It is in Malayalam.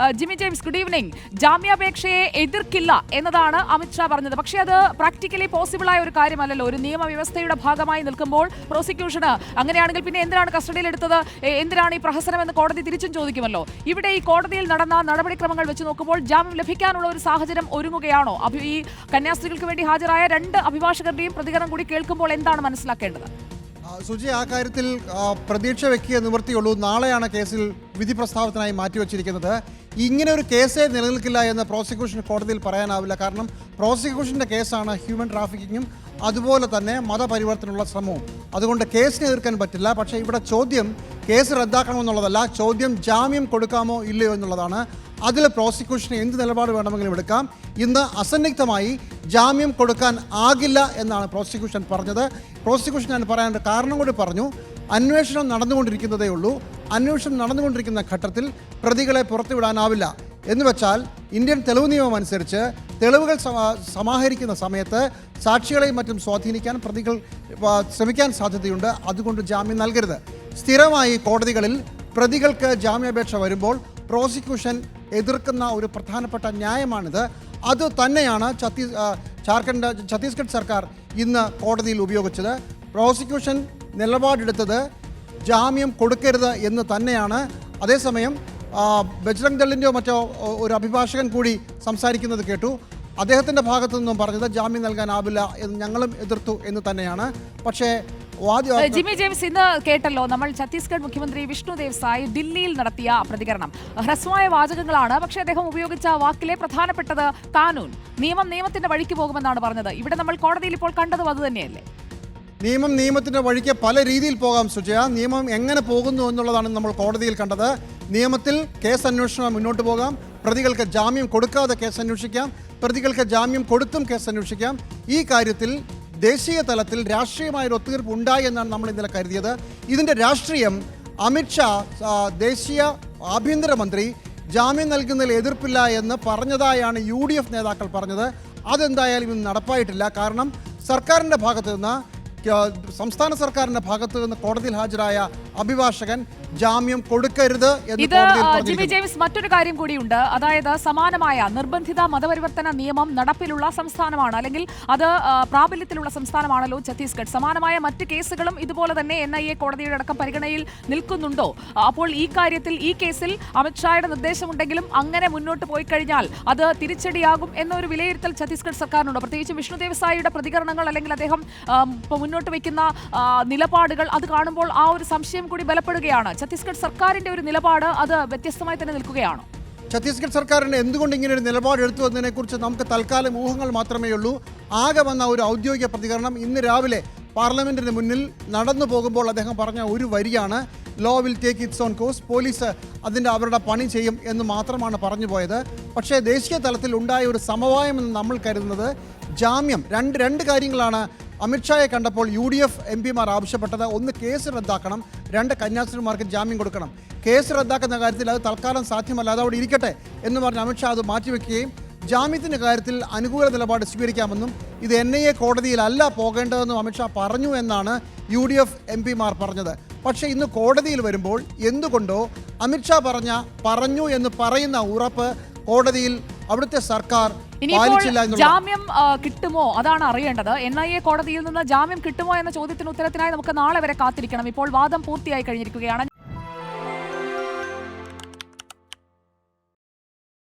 ആ, ജിമ്മി ജെയിംസ് ഗുഡ് ഈവനിങ് ജാമ്യാപേക്ഷയെ എതിർക്കില്ല എന്നതാണ് അമിത്ഷാ പറഞ്ഞത്. പക്ഷേ അത് പ്രാക്ടിക്കലി പോസിബിൾ ആയ ഒരു കാര്യമല്ലല്ലോ. ഒരു നിയമവ്യവസ്ഥയുടെ ഭാഗമായി നിൽക്കുമ്പോൾ പ്രോസിക്യൂഷന് അങ്ങനെയാണെങ്കിൽ പിന്നെ എന്തിനാണ് കസ്റ്റഡിയിൽ എടുത്തത്? എന്തിനാണ് ഈ പ്രഹസനം എന്ന് കോടതി തിരിച്ചും ചോദിക്കുമല്ലോ. ഇവിടെ ഈ കോടതിയിൽ നടന്ന നടപടിക്രമങ്ങൾ വെച്ച് നോക്കുമ്പോൾ ജാമ്യം ലഭിക്കാനുള്ള ഒരു സാഹചര്യം ഒരുങ്ങുകയാണോ? ഈ കന്യാസ്ത്രീകൾക്ക് വേണ്ടി ഹാജരായ രണ്ട് അഭിഭാഷകരുടെയും പ്രതികരണം കൂടി കേൾക്കുമ്പോൾ എന്താണ് മനസ്സിലാക്കേണ്ടത്? സുജി ആ കാര്യത്തിൽ പ്രതീക്ഷ വെക്കിയ നിവൃത്തിയുള്ളൂ. നാളെയാണ് കേസിൽ വിധി പ്രസ്താവത്തിനായി മാറ്റിവെച്ചിരിക്കുന്നത്. ഇങ്ങനെ ഒരു കേസേ നിലനിൽക്കില്ല എന്ന് പ്രോസിക്യൂഷൻ കോടതിയിൽ പറയാനാവില്ല. കാരണം പ്രോസിക്യൂഷന്റെ കേസാണ് ഹ്യൂമൻ ട്രാഫിക്കിങ്ങും അതുപോലെ തന്നെ മതപരിവർത്തനമുള്ള ശ്രമവും. അതുകൊണ്ട് കേസിനെ എതിർക്കാൻ പറ്റില്ല. പക്ഷേ ഇവിടെ ചോദ്യം കേസ് റദ്ദാക്കണമെന്നുള്ളതല്ല. ചോദ്യം ജാമ്യം കൊടുക്കാമോ ഇല്ലയോ എന്നുള്ളതാണ്. അതിൽ പ്രോസിക്യൂഷന് എന്ത് നിലപാട് വേണമെങ്കിലും എടുക്കാം. ഇന്ന് അസന്നിഗ്ധമായി ജാമ്യം കൊടുക്കാൻ ആകില്ല എന്നാണ് പ്രോസിക്യൂഷൻ പറഞ്ഞത്. പ്രോസിക്യൂഷൻ ഞാൻ പറയാൻ കാരണം കൂടി പറഞ്ഞു. അന്വേഷണം നടന്നുകൊണ്ടിരിക്കുന്നതേ ഉള്ളൂ. അന്വേഷണം നടന്നുകൊണ്ടിരിക്കുന്ന ഘട്ടത്തിൽ പ്രതികളെ പുറത്തുവിടാനാവില്ല. എന്ന് വെച്ചാൽ ഇന്ത്യൻ തെളിവ് നിയമം അനുസരിച്ച് തെളിവുകൾ സമ- സമാഹരിക്കുന്ന സമയത്ത് സാക്ഷികളെയും മറ്റും സ്വാധീനിക്കാൻ പ്രതികൾ ശ്രമിക്കാൻ സാധ്യതയുണ്ട്. അതുകൊണ്ട് ജാമ്യം നൽകരുത്. സ്ഥിരമായി കോടതികളിൽ പ്രതികൾക്ക് ജാമ്യാപേക്ഷ വരുമ്പോൾ പ്രോസിക്യൂഷൻ എതിർക്കുന്ന ഒരു പ്രധാനപ്പെട്ട ന്യായമാണിത്. അത് തന്നെയാണ് ഛത്തീസ് ഝാർഖണ്ഡ് ഛത്തീസ്ഗഡ് സർക്കാർ ഇന്ന് കോടതിയിൽ ഉപയോഗിച്ചത്. പ്രോസിക്യൂഷൻ നിലപാടെടുത്തത് ജാമ്യം കൊടുക്കരുത് എന്ന് തന്നെയാണ്. അതേസമയം ബജ്രംഗ് ദളിന്റെയോ മറ്റോ ഒരു അഭിഭാഷകൻ കൂടി സംസാരിക്കുന്നത് കേട്ടു. അദ്ദേഹത്തിന്റെ ഭാഗത്തു നിന്നും പറഞ്ഞത് ജാമ്യം നൽകാനാവില്ല എന്ന് ഞങ്ങളും എതിർത്തു എന്ന് തന്നെയാണ്. പക്ഷേ ജിമി ജിമ്മി ജെയിംസ് ഇന്ന് കേട്ടല്ലോ നമ്മൾ ഛത്തീസ്ഗഡ് മുഖ്യമന്ത്രി വിഷ്ണുദേവ് സായി ദില്ലിയിൽ നടത്തിയ പ്രതികരണം. ഹ്രസ്വമായ വാചകങ്ങളാണ് പക്ഷേ അദ്ദേഹം ഉപയോഗിച്ച വാക്കിലെ പ്രധാനപ്പെട്ടത് കാനൂൻ. നിയമം നിയമത്തിന്റെ വഴിക്ക് പോകുമെന്നാണ് പറഞ്ഞത്. ഇവിടെ നമ്മൾ കോടതിയിൽ ഇപ്പോൾ കണ്ടതും അത് തന്നെയല്ലേ? നിയമം നിയമത്തിന്റെ വഴിക്ക് പല രീതിയിൽ പോകാം സുജയ. നിയമം എങ്ങനെ പോകുന്നു എന്നുള്ളതാണ് നമ്മൾ കോടതിയിൽ കണ്ടത്. നിയമത്തിൽ കേസ് അന്വേഷണം മുന്നോട്ട് പോകാം. പ്രതികൾക്ക് ജാമ്യം കൊടുക്കാതെ കേസ് അന്വേഷിക്കാം. പ്രതികൾക്ക് ജാമ്യം കൊടുത്തും കേസ് അന്വേഷിക്കാം. ഈ കാര്യത്തിൽ ദേശീയ തലത്തിൽ രാഷ്ട്രീയമായ ഒരു ഒത്തുതീർപ്പ് ഉണ്ടായി എന്നാണ് നമ്മൾ ഇന്നലെ കരുതിയത്. ഇതിന്റെ രാഷ്ട്രീയം അമിത്ഷാ ദേശീയ ആഭ്യന്തരമന്ത്രി ജാമ്യം നൽകുന്നതിൽ എതിർപ്പില്ല എന്ന് പറഞ്ഞതായാണ് യു നേതാക്കൾ പറഞ്ഞത്. അതെന്തായാലും ഇന്ന് നടപ്പായിട്ടില്ല. കാരണം സർക്കാരിന്റെ ഭാഗത്തു നിന്ന് സംസ്ഥാന സർക്കാരിന്റെ ഭാഗത്ത് നിന്ന് കോടതിയിൽ ഹാജരായ അഭിഭാഷകൻ ജാമ്യം കൊടുക്കരുത് ഇത് ആ, ജെയിംസ് മറ്റൊരു കാര്യം കൂടിയുണ്ട്. അതായത് സമാനമായ നിർബന്ധിത മതപരിവർത്തന നിയമം നടപ്പിലുള്ള സംസ്ഥാനമാണ് അല്ലെങ്കിൽ അത് പ്രാബല്യത്തിലുള്ള സംസ്ഥാനമാണല്ലോ ഛത്തീസ്ഗഡ്. സമാനമായ മറ്റ് കേസുകളും ഇതുപോലെ തന്നെ എൻ ഐ എ കോടതിയുടെ അടക്കം പരിഗണനയിൽ നിൽക്കുന്നുണ്ടോ? അപ്പോൾ ഈ കാര്യത്തിൽ ഈ കേസിൽ അമിത്ഷായുടെ നിർദ്ദേശമുണ്ടെങ്കിലും അങ്ങനെ മുന്നോട്ട് പോയി കഴിഞ്ഞാൽ അത് തിരിച്ചടിയാകും എന്നൊരു വിലയിരുത്തൽ ഛത്തീസ്ഗഡ് സർക്കാരിനുണ്ടോ. പ്രത്യേകിച്ച് വിഷ്ണു ദേവസായിയുടെ പ്രതികരണങ്ങൾ അല്ലെങ്കിൽ അദ്ദേഹം മുന്നോട്ട് വയ്ക്കുന്ന നിലപാടുകൾ അത് കാണുമ്പോൾ ആ ഒരു സംശയം കൂടി ബലപ്പെടുകയാണ്. ഛത്തീസ്ഗഡ് സർക്കാരിന്റെ ഒരു നിലപാട് അത് വ്യത്യസ്തമായി തന്നെ നിൽക്കുകയാണ്. ഛത്തീസ്ഗഡ് സർക്കാരിന് എന്തുകൊണ്ട് ഇങ്ങനെ ഒരു നിലപാടെടുത്തു എന്നതിനെക്കുറിച്ച് നമുക്ക് തൽക്കാലം ഊഹങ്ങൾ മാത്രമേ ഉള്ളൂ ആകെ വന്ന ഒരു ഔദ്യോഗിക പ്രതികരണം ഇന്ന് രാവിലെ പാർലമെന്റിന് മുന്നിൽ നടന്നു പോകുമ്പോൾ അദ്ദേഹം പറഞ്ഞ ഒരു വരിയാണ് law will take its own course police അതിന്റെ അവരുടെ പണി ചെയ്യും എന്ന് മാത്രമാണ് പറഞ്ഞു പോയത്. പക്ഷേ ദേശീയ തലത്തിൽ ഉണ്ടായ ഒരു സമവായം എന്ന് നമ്മൾ കരുതുന്നത് ജാമ്യം. രണ്ട് രണ്ട് കാര്യങ്ങളാണ് അമിത്ഷായെ കണ്ടപ്പോൾ യു ഡി എഫ് എം പിമാർ ആവശ്യപ്പെട്ടത് ഒന്ന് കേസ് റദ്ദാക്കണം രണ്ട് കന്യാസ്ത്രീമാർക്ക് ജാമ്യം കൊടുക്കണം. കേസ് റദ്ദാക്കുന്ന കാര്യത്തിൽ അത് തൽക്കാലം സാധ്യമല്ല അത് അവിടെ ഇരിക്കട്ടെ എന്ന് പറഞ്ഞ് അമിത്ഷാ അത് മാറ്റിവെക്കുകയും ജാമ്യത്തിന്റെ കാര്യത്തിൽ അനുകൂല നിലപാട് സ്വീകരിക്കാമെന്നും ഇത് എൻ ഐ എ കോടതിയിലല്ല പോകേണ്ടതെന്നും അമിത്ഷാ പറഞ്ഞു എന്നാണ് യു ഡി എഫ് എം പിമാർ പറഞ്ഞത്. പക്ഷേ ഇന്ന് കോടതിയിൽ വരുമ്പോൾ എന്തുകൊണ്ടോ അമിത്ഷാ പറഞ്ഞ പറഞ്ഞു എന്ന് പറയുന്ന ഉറപ്പ് കോടതിയിൽ അവിടുത്തെ സർക്കാർ ഇനിയിപ്പോൾ ജാമ്യം കിട്ടുമോ? അതാണ് അറിയേണ്ടത്. എൻ ഐ എ കോടതിയിൽ നിന്ന് ജാമ്യം കിട്ടുമോ എന്ന ചോദ്യത്തിന് ഉത്തരത്തിനായി നമുക്ക് നാളെ വരെ കാത്തിരിക്കണം. ഇപ്പോൾ വാദം പൂർത്തിയായി കഴിഞ്ഞിരിക്കുകയാണ്.